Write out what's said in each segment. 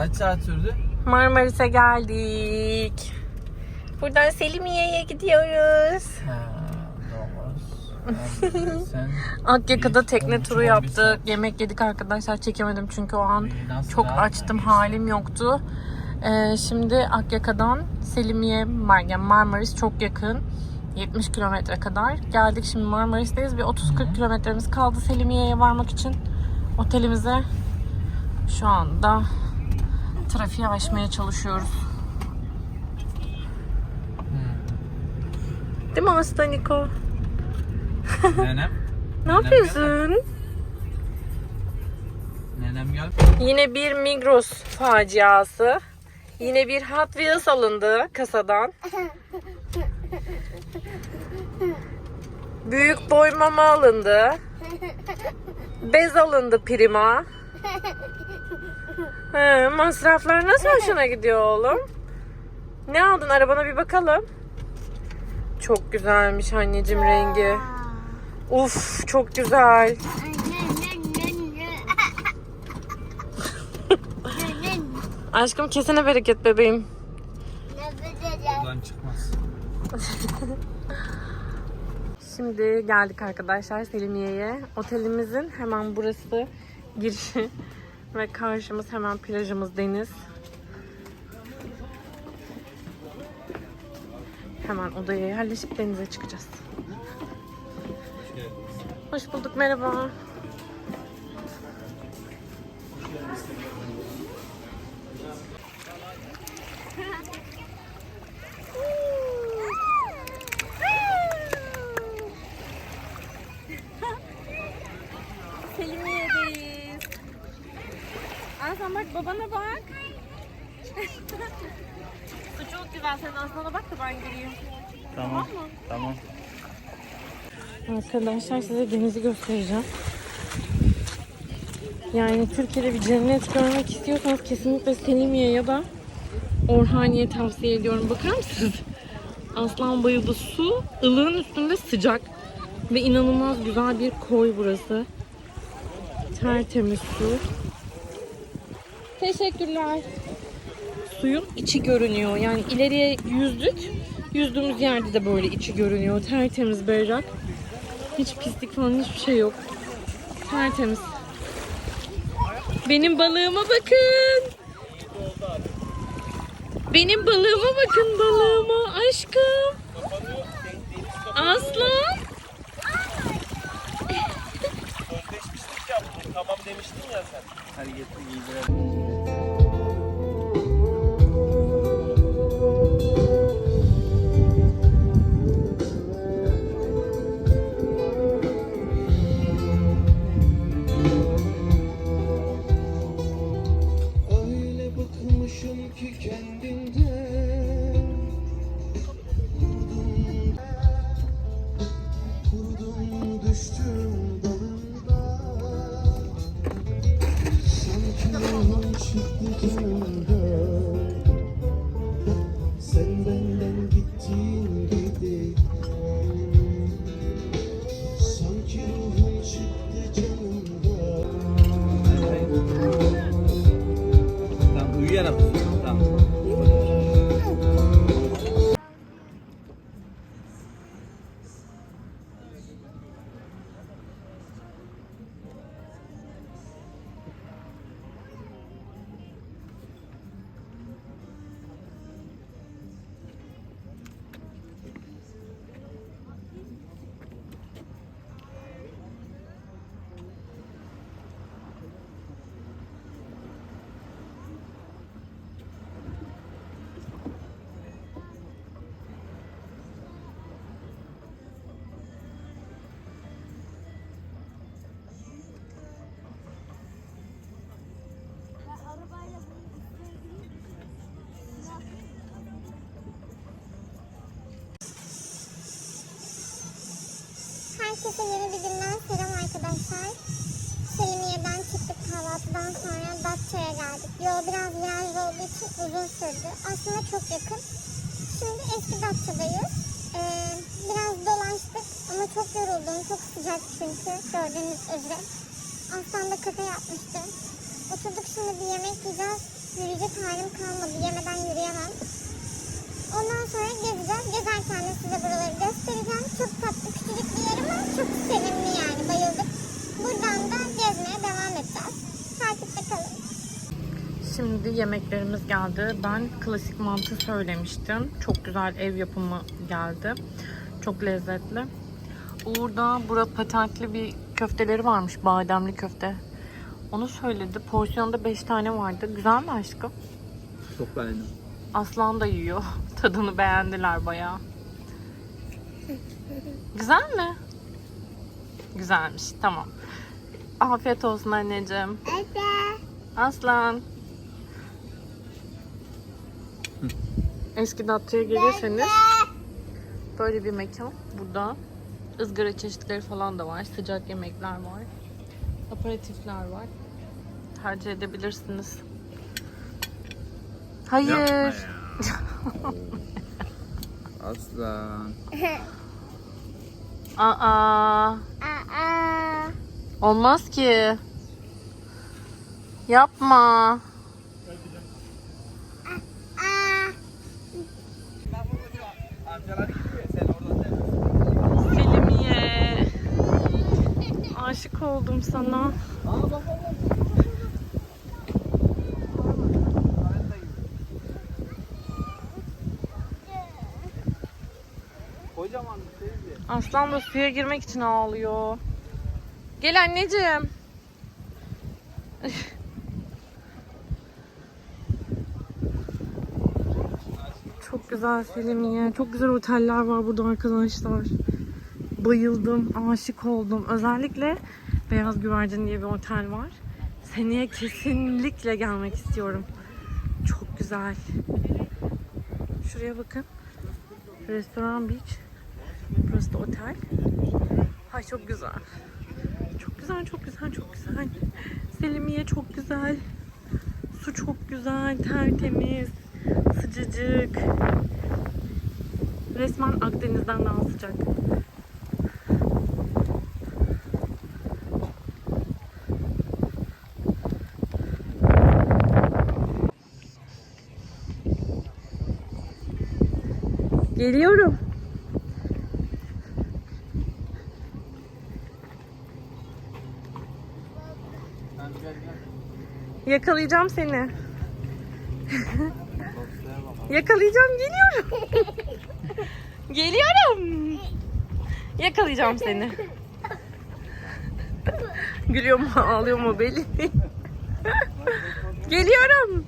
Kaç saat sürdü? Marmaris'e geldik. Buradan Selimiye'ye gidiyoruz. Ha, doğru. Sen Akyaka'da tekne turu yaptık. Yemek yedik arkadaşlar. Çekemedim çünkü o an nasıl çok açtım. Halim yoktu. Ee, şimdi Akyaka'dan Selimiye, Mar yani Marmaris çok yakın. 70 kilometre kadar. Geldik şimdi Marmaris'teyiz. Bir 30-40 kilometremiz kaldı Selimiye'ye varmak için. Otelimize şu anda trafiğe aşmaya çalışıyoruz. Değil mi Aslı Niko? Nenem. Ne yapıyorsun? Nenem gel. Yine bir Migros faciası. Yine bir Hot Wheels alındı kasadan. Büyük boy mama alındı. Bez alındı Prima. He, masraflar nasıl hoşuna gidiyor oğlum? Ne aldın arabana bir bakalım. Çok güzelmiş anneciğim rengi. Uf çok güzel. Aşkım kesene bereket bebeğim. Buradan çıkmaz. Şimdi geldik arkadaşlar Selimiye'ye. Otelimizin hemen burası girişi ve karşımız hemen plajımız deniz. Hemen odaya yerleşip denize çıkacağız. Hoş bulduk merhaba. Babana bak. Su çok güzel. Sen aslana bak da ben gireyim. Tamam. Tamam. Arkadaşlar size denizi göstereceğim. Yani Türkiye'de bir cennet görmek istiyorsanız kesinlikle Selimiye ya da Orhaniye tavsiye ediyorum. Bakar mısınız? Aslan bayıldı. Su ılığın üstünde sıcak. Ve inanılmaz güzel bir koy burası. Tertemiz su. Teşekkürler. Suyun içi görünüyor. Yani ileriye yüzdük. Yüzdüğümüz yerde de böyle içi görünüyor. Tertemiz berrak. Hiç pislik falan hiçbir şey yok. Tertemiz. Benim balığıma bakın. Benim balığıma bakın balığıma aşkım. Aslan. Sözleşmiştik ya. Tamam demiştin ya sen. Hadi getir giydirelim. Herkese yeni bir günden selam arkadaşlar. Selimiye'den çıktık kahvaltıdan sonra Datça'ya geldik. Yol biraz viraj olduğu için uzun sürdü. Aslında çok yakın. Şimdi eski Datça'dayız. Ee, biraz dolaştık ama çok yoruldum. Çok sıcak çünkü gördüğünüz üzere. Aslan da kafe yapmıştı. Oturduk şimdi bir yemek yiyeceğiz. Yürüyecek halim kalmadı. Yemeden yürüyemem. Ondan sonra gezeceğiz. Gezerken de size buraları göstereceğim. Çok tatlı küçücük bir yer ama çok sevimli yani. Bayıldık. Buradan da gezmeye devam edeceğiz. Takipte kalın. Şimdi yemeklerimiz geldi. Ben klasik mantı söylemiştim. Çok güzel ev yapımı geldi. Çok lezzetli. Uğur'da bura patentli bir köfteleri varmış. Bademli köfte. Onu söyledi. Porsiyonda 5 tane vardı. Güzel mi aşkım? Çok beğendim. Aslan da yiyor. Tadını beğendiler bayağı. Güzel mi? Güzelmiş. Tamam. Afiyet olsun anneciğim. Aslan. Eski Datça'ya gelirseniz böyle bir mekan. Burada ızgara çeşitleri falan da var. Sıcak yemekler var. Aperatifler var. Tercih edebilirsiniz. Hayır. Aslan. Aa, Aa. olmaz ki. Yapma. Selimiye. Aşık oldum sana. Şey mi? Aslan da suya girmek için ağlıyor. Gel anneciğim. Çok güzel Selimiye. Çok güzel oteller var burada arkadaşlar. Bayıldım, aşık oldum. Özellikle Beyaz Güvercin diye bir otel var. Seneye kesinlikle gelmek istiyorum. Çok güzel. Şuraya bakın. Restoran Beach. Burası da otel. Ay çok güzel. Çok güzel, çok güzel, çok güzel. Selimiye çok güzel. Su çok güzel, tertemiz, sıcacık. Resmen Akdeniz'den daha sıcak. Geliyorum. Sen gel gel. Yakalayacağım seni. Yakalayacağım, geliyorum. geliyorum. Yakalayacağım seni. Gülüyor mu, ağlıyor mu belli. Geliyorum.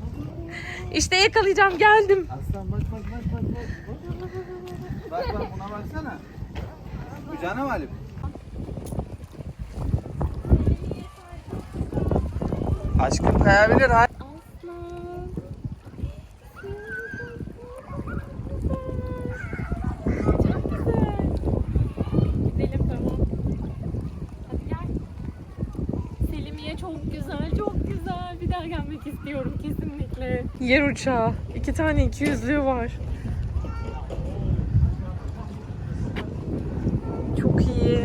İşte yakalayacağım, geldim. Aslan bak bak bak bak bak. Bak buna baksana. Bu canım Aşkım kayabilir ha. Gidelim tamam. Hadi gel. Selimiye çok güzel, çok güzel. Bir daha gelmek istiyorum kesinlikle. Yer uçağı. İki tane iki yüzlüğü var. Çok iyi.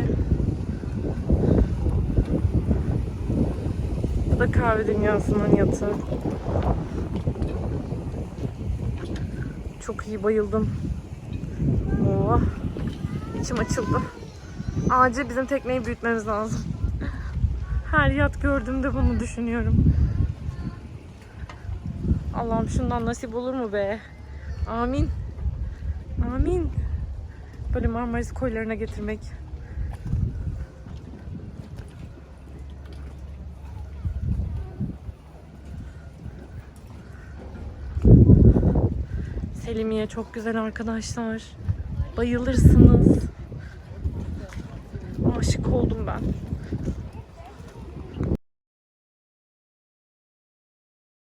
Bu kahve dünyasının yatı. Çok iyi bayıldım. Oh. İçim açıldı. Acil bizim tekneyi büyütmemiz lazım. Her yat gördüğümde bunu düşünüyorum. Allah'ım şundan nasip olur mu be? Amin. Amin. Böyle Marmaris koylarına getirmek. Selimiye çok güzel arkadaşlar. Bayılırsınız. Aşık oldum ben.